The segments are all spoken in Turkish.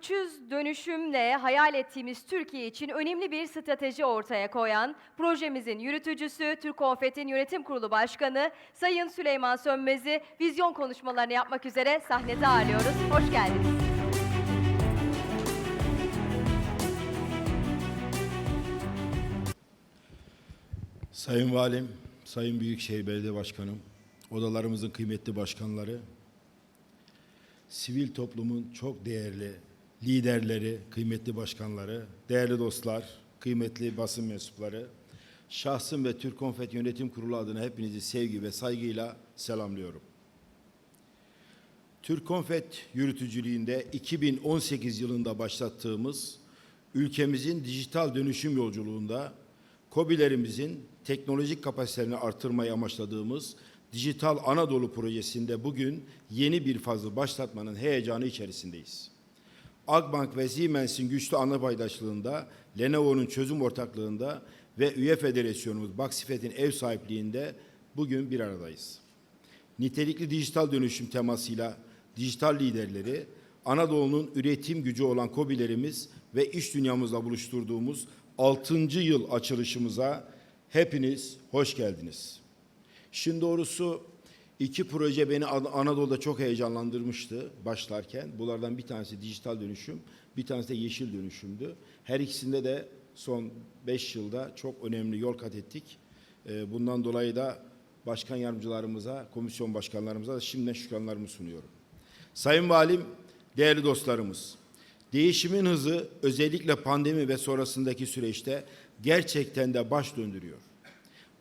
300 dönüşümle hayal ettiğimiz Türkiye için önemli bir strateji ortaya koyan projemizin yürütücüsü Türk Konfet'in Yönetim Kurulu Başkanı Sayın Süleyman Sönmez'i vizyon konuşmalarını yapmak üzere sahnede ağırlıyoruz. Hoş geldiniz. Sayın Valim, Sayın Büyükşehir Belediye Başkanım, odalarımızın kıymetli başkanları, sivil toplumun çok değerli liderleri, kıymetli başkanları, değerli dostlar, kıymetli basın mensupları, şahsım ve Türk Konfet Yönetim Kurulu adına hepinizi sevgi ve saygıyla selamlıyorum. Türk Konfet yürütücülüğünde 2018 yılında başlattığımız ülkemizin dijital dönüşüm yolculuğunda KOBİ'lerimizin teknolojik kapasitelerini artırmayı amaçladığımız Dijital Anadolu projesinde bugün yeni bir fazı başlatmanın heyecanı içerisindeyiz. Akbank ve Siemens'in güçlü ana paydaşlığında, Lenovo'nun çözüm ortaklığında ve üye federasyonumuz Baksifet'in ev sahipliğinde bugün bir aradayız nitelikli dijital dönüşüm temasıyla dijital liderleri, Anadolu'nun üretim gücü olan KOBİ'lerimiz ve iş dünyamızla buluşturduğumuz 6. yıl açılışımıza hepiniz hoş geldiniz. Şimdi doğrusu iki proje beni An- Anadolu'da çok heyecanlandırmıştı başlarken. Bunlardan bir tanesi dijital dönüşüm, bir tanesi de yeşil dönüşümdü. Her ikisinde de son 5 yılda çok önemli yol kat ettik. Ee, Bundan dolayı da başkan yardımcılarımıza, komisyon başkanlarımıza da şimdiden şükranlarımı sunuyorum. Sayın Valim, değerli dostlarımız, değişimin hızı özellikle pandemi ve sonrasındaki süreçte gerçekten de baş döndürüyor.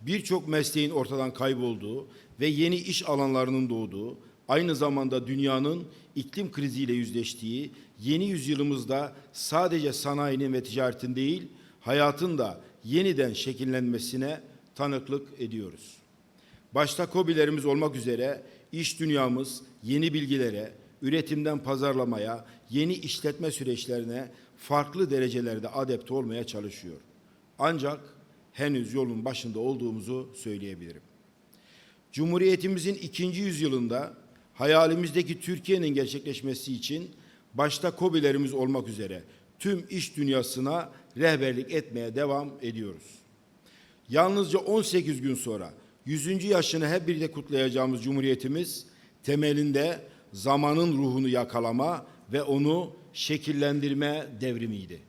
Birçok mesleğin ortadan kaybolduğu ve yeni iş alanlarının doğduğu, aynı zamanda dünyanın iklim kriziyle yüzleştiği yeni yüzyılımızda sadece sanayinin ve ticaretin değil, hayatın da yeniden şekillenmesine tanıklık ediyoruz. Başta KOBİ'lerimiz olmak üzere iş dünyamız yeni bilgilere, üretimden pazarlamaya, yeni işletme süreçlerine farklı derecelerde adapte olmaya çalışıyor. Ancak henüz yolun başında olduğumuzu söyleyebilirim. Cumhuriyetimizin ikinci yüzyılında hayalimizdeki Türkiye'nin gerçekleşmesi için başta KOBİ'lerimiz olmak üzere tüm iş dünyasına rehberlik etmeye devam ediyoruz. Yalnızca 18 gün sonra 100. yaşını hep birlikte kutlayacağımız Cumhuriyetimiz temelinde zamanın ruhunu yakalama ve onu şekillendirme devrimiydi.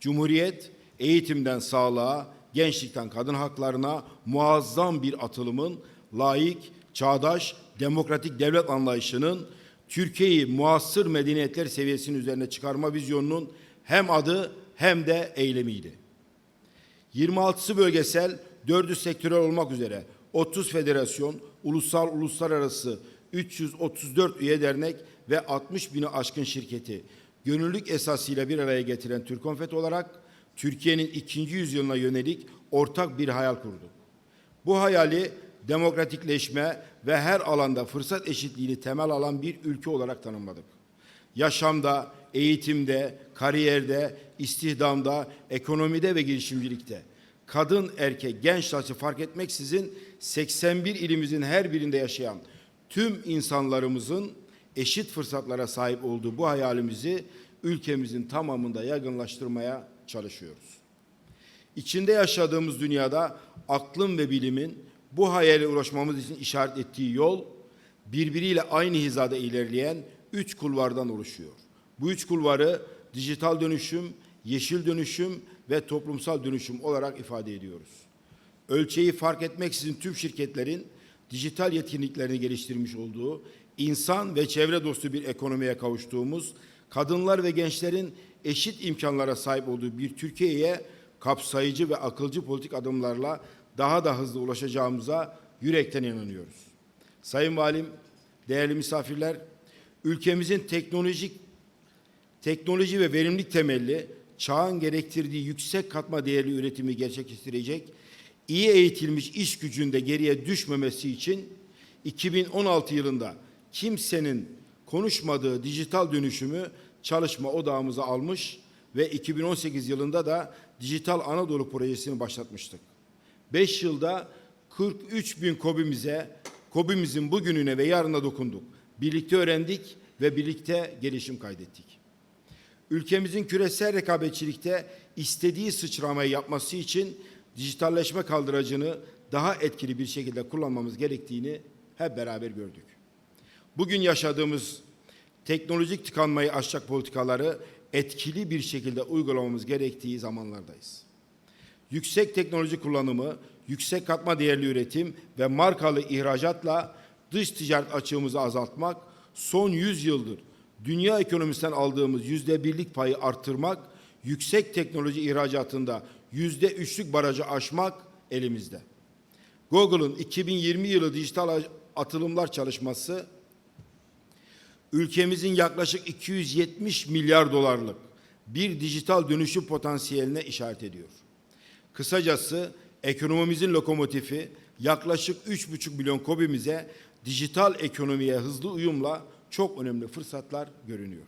Cumhuriyet eğitimden sağlığa, gençlikten kadın haklarına muazzam bir atılımın layık, çağdaş, demokratik devlet anlayışının Türkiye'yi muasır medeniyetler seviyesinin üzerine çıkarma vizyonunun hem adı hem de eylemiydi. 26'sı bölgesel, 4'ü sektörel olmak üzere 30 federasyon, ulusal uluslararası 334 üye dernek ve 60 bini aşkın şirketi gönüllülük esasıyla bir araya getiren Türkonfet olarak Türkiye'nin ikinci yüzyılına yönelik ortak bir hayal kurduk. Bu hayali demokratikleşme ve her alanda fırsat eşitliğini temel alan bir ülke olarak tanımladık. Yaşamda, eğitimde, kariyerde, istihdamda, ekonomide ve girişimcilikte kadın, erkek, genç yaşlı fark etmeksizin 81 ilimizin her birinde yaşayan tüm insanlarımızın eşit fırsatlara sahip olduğu bu hayalimizi ülkemizin tamamında yaygınlaştırmaya çalışıyoruz. İçinde yaşadığımız dünyada aklın ve bilimin bu hayale ulaşmamız için işaret ettiği yol birbiriyle aynı hizada ilerleyen üç kulvardan oluşuyor. Bu üç kulvarı dijital dönüşüm, yeşil dönüşüm ve toplumsal dönüşüm olarak ifade ediyoruz. Ölçeği fark etmeksizin tüm şirketlerin dijital yetkinliklerini geliştirmiş olduğu, insan ve çevre dostu bir ekonomiye kavuştuğumuz, kadınlar ve gençlerin eşit imkanlara sahip olduğu bir Türkiye'ye kapsayıcı ve akılcı politik adımlarla daha da hızlı ulaşacağımıza yürekten inanıyoruz. Sayın Valim, değerli misafirler, ülkemizin teknolojik teknoloji ve verimlilik temelli çağın gerektirdiği yüksek katma değerli üretimi gerçekleştirecek iyi eğitilmiş iş gücünde geriye düşmemesi için 2016 yılında kimsenin konuşmadığı dijital dönüşümü çalışma odağımıza almış ve 2018 yılında da Dijital Anadolu projesini başlatmıştık. 5 yılda 43 bin KOBİ'mize, KOBİ'mizin bugününe ve yarına dokunduk. Birlikte öğrendik ve birlikte gelişim kaydettik. ülkemizin küresel rekabetçilikte istediği sıçramayı yapması için dijitalleşme kaldıracını daha etkili bir şekilde kullanmamız gerektiğini hep beraber gördük. Bugün yaşadığımız teknolojik tıkanmayı aşacak politikaları etkili bir şekilde uygulamamız gerektiği zamanlardayız. Yüksek teknoloji kullanımı, yüksek katma değerli üretim ve markalı ihracatla dış ticaret açığımızı azaltmak, son 100 yıldır dünya ekonomisinden aldığımız yüzde birlik payı arttırmak, yüksek teknoloji ihracatında yüzde üçlük barajı aşmak elimizde. Google'ın 2020 yılı dijital atılımlar çalışması ülkemizin yaklaşık 270 milyar dolarlık bir dijital dönüşüm potansiyeline işaret ediyor. Kısacası ekonomimizin lokomotifi yaklaşık 3,5 milyon kobimize dijital ekonomiye hızlı uyumla çok önemli fırsatlar görünüyor.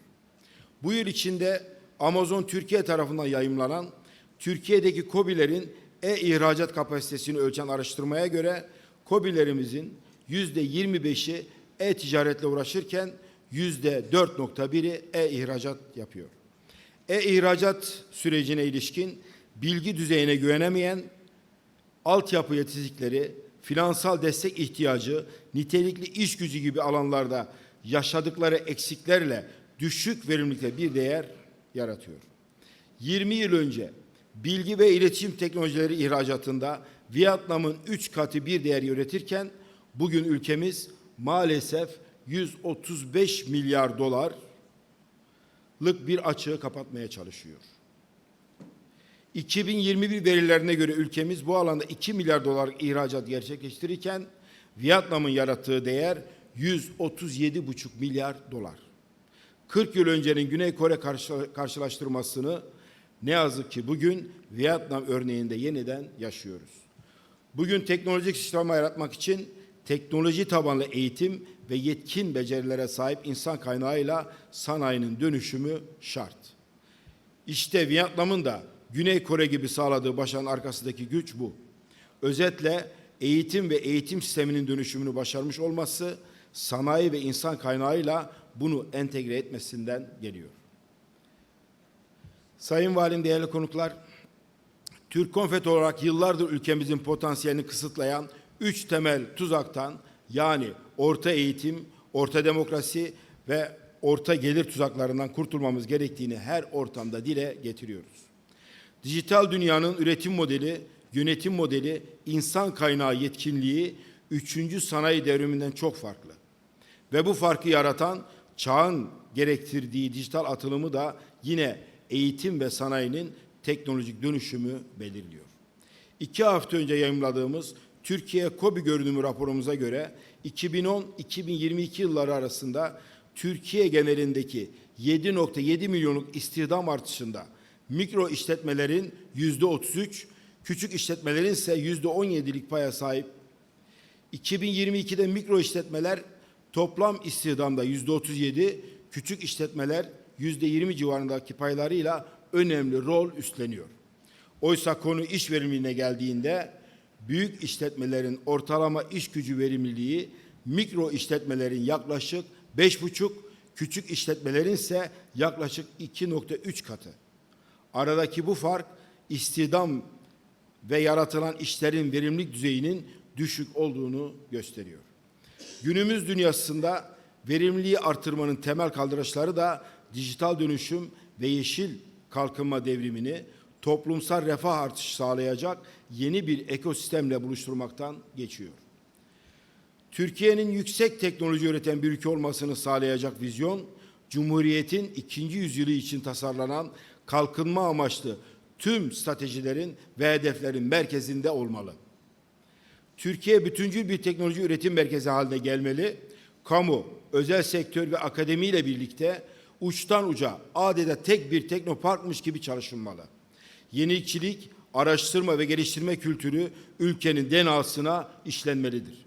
Bu yıl içinde Amazon Türkiye tarafından yayımlanan Türkiye'deki KOBİ'lerin e-ihracat kapasitesini ölçen araştırmaya göre KOBİ'lerimizin yüzde 25'i e-ticaretle uğraşırken yüzde 4.1'i e-ihracat yapıyor. E-ihracat sürecine ilişkin bilgi düzeyine güvenemeyen altyapı yetizlikleri, finansal destek ihtiyacı, nitelikli iş gücü gibi alanlarda yaşadıkları eksiklerle düşük verimlilikte bir değer yaratıyor. 20 yıl önce bilgi ve iletişim teknolojileri ihracatında Vietnam'ın 3 katı bir değer üretirken bugün ülkemiz maalesef 135 milyar dolarlık bir açığı kapatmaya çalışıyor. 2021 verilerine göre ülkemiz bu alanda 2 milyar dolar ihracat gerçekleştirirken Vietnam'ın yarattığı değer 137,5 milyar dolar. 40 yıl öncenin Güney Kore karşı- karşılaştırmasını ne yazık ki bugün Vietnam örneğinde yeniden yaşıyoruz. Bugün teknolojik sıçrama yaratmak için teknoloji tabanlı eğitim ve yetkin becerilere sahip insan kaynağıyla sanayinin dönüşümü şart. İşte Vietnam'ın da Güney Kore gibi sağladığı başarının arkasındaki güç bu. Özetle eğitim ve eğitim sisteminin dönüşümünü başarmış olması sanayi ve insan kaynağıyla bunu entegre etmesinden geliyor. Sayın Valim, değerli konuklar, Türk Konfet olarak yıllardır ülkemizin potansiyelini kısıtlayan üç temel tuzaktan yani orta eğitim, orta demokrasi ve orta gelir tuzaklarından kurtulmamız gerektiğini her ortamda dile getiriyoruz. Dijital dünyanın üretim modeli, yönetim modeli, insan kaynağı yetkinliği üçüncü sanayi devriminden çok farklı. Ve bu farkı yaratan çağın gerektirdiği dijital atılımı da yine eğitim ve sanayinin teknolojik dönüşümü belirliyor. İki hafta önce yayımladığımız Türkiye KOBİ görünümü raporumuza göre 2010-2022 yılları arasında Türkiye genelindeki 7.7 milyonluk istihdam artışında mikro işletmelerin yüzde 33, küçük işletmelerin ise yüzde 17'lik paya sahip. 2022'de mikro işletmeler toplam istihdamda yüzde 37, küçük işletmeler yüzde 20 civarındaki paylarıyla önemli rol üstleniyor. Oysa konu iş verimliliğine geldiğinde büyük işletmelerin ortalama iş gücü verimliliği mikro işletmelerin yaklaşık 5,5, küçük işletmelerin ise yaklaşık 2,3 katı. Aradaki bu fark istihdam ve yaratılan işlerin verimlilik düzeyinin düşük olduğunu gösteriyor. Günümüz dünyasında verimliliği artırmanın temel kaldıraçları da dijital dönüşüm ve yeşil kalkınma devrimini toplumsal refah artışı sağlayacak yeni bir ekosistemle buluşturmaktan geçiyor. Türkiye'nin yüksek teknoloji üreten bir ülke olmasını sağlayacak vizyon, Cumhuriyet'in ikinci yüzyılı için tasarlanan kalkınma amaçlı tüm stratejilerin ve hedeflerin merkezinde olmalı. Türkiye bütüncül bir teknoloji üretim merkezi haline gelmeli. Kamu, özel sektör ve akademiyle birlikte uçtan uca adeta tek bir teknoparkmış gibi çalışılmalı. Yenilikçilik, araştırma ve geliştirme kültürü ülkenin DNA'sına işlenmelidir.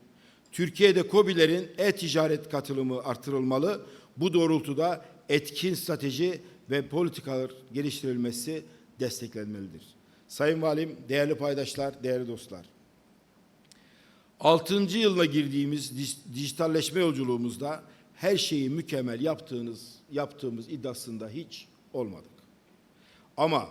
Türkiye'de KOBİ'lerin e-ticaret katılımı artırılmalı. Bu doğrultuda etkin strateji ve politikalar geliştirilmesi desteklenmelidir. Sayın Valim, değerli paydaşlar, değerli dostlar. Altıncı yılına girdiğimiz dij- dijitalleşme yolculuğumuzda her şeyi mükemmel yaptığınız, yaptığımız iddiasında hiç olmadık. Ama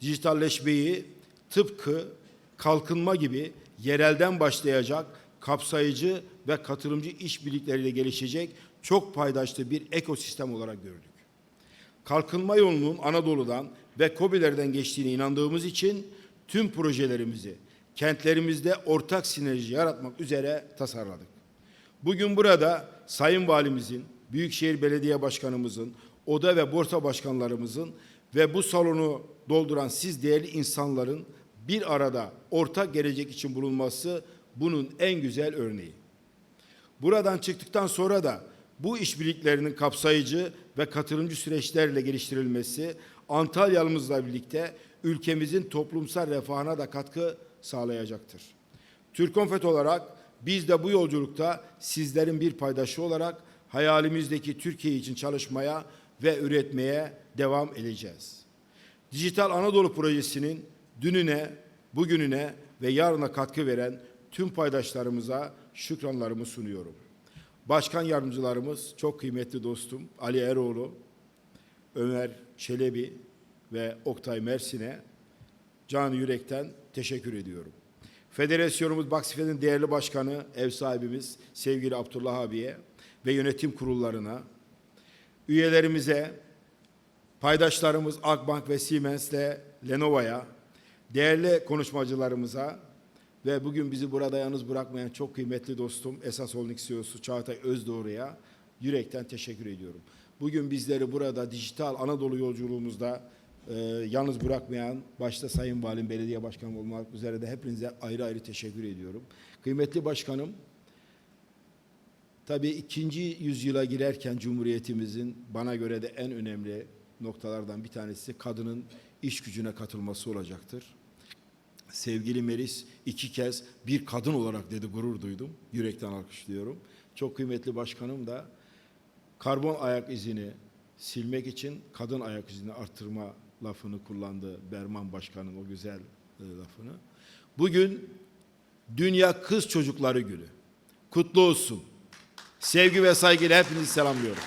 dijitalleşmeyi tıpkı kalkınma gibi yerelden başlayacak kapsayıcı ve katılımcı işbirlikleriyle gelişecek çok paydaşlı bir ekosistem olarak gördük. Kalkınma yolunun Anadolu'dan ve KOBİ'lerden geçtiğine inandığımız için tüm projelerimizi kentlerimizde ortak sinerji yaratmak üzere tasarladık. Bugün burada Sayın Valimizin, Büyükşehir Belediye Başkanımızın, oda ve borsa başkanlarımızın ve bu salonu dolduran siz değerli insanların bir arada ortak gelecek için bulunması bunun en güzel örneği. Buradan çıktıktan sonra da bu işbirliklerinin kapsayıcı ve katılımcı süreçlerle geliştirilmesi Antalya'mızla birlikte ülkemizin toplumsal refahına da katkı sağlayacaktır. Türkonfet olarak biz de bu yolculukta sizlerin bir paydaşı olarak hayalimizdeki Türkiye için çalışmaya ve üretmeye devam edeceğiz. Dijital Anadolu Projesi'nin dününe, bugününe ve yarına katkı veren tüm paydaşlarımıza şükranlarımı sunuyorum. Başkan yardımcılarımız, çok kıymetli dostum Ali Eroğlu, Ömer Çelebi ve Oktay Mersin'e canı yürekten teşekkür ediyorum. Federasyonumuz Baksife'nin değerli başkanı, ev sahibimiz sevgili Abdullah abiye ve yönetim kurullarına, üyelerimize, paydaşlarımız Akbank ve Siemens'le Lenovo'ya, değerli konuşmacılarımıza ve bugün bizi burada yalnız bırakmayan çok kıymetli dostum Esas Holding CEO'su Çağatay Özdoğru'ya yürekten teşekkür ediyorum. Bugün bizleri burada dijital Anadolu yolculuğumuzda e, yalnız bırakmayan başta Sayın Valim Belediye Başkanım olmak üzere de hepinize ayrı ayrı teşekkür ediyorum. Kıymetli başkanım, tabii ikinci yüzyıla girerken Cumhuriyetimizin bana göre de en önemli noktalardan bir tanesi kadının iş gücüne katılması olacaktır. Sevgili Melis iki kez bir kadın olarak dedi gurur duydum. Yürekten alkışlıyorum. Çok kıymetli başkanım da karbon ayak izini silmek için kadın ayak izini arttırma lafını kullandı Berman Başkan'ın o güzel e, lafını. Bugün Dünya Kız Çocukları Günü. Kutlu olsun. Sevgi ve saygıyla hepinizi selamlıyorum.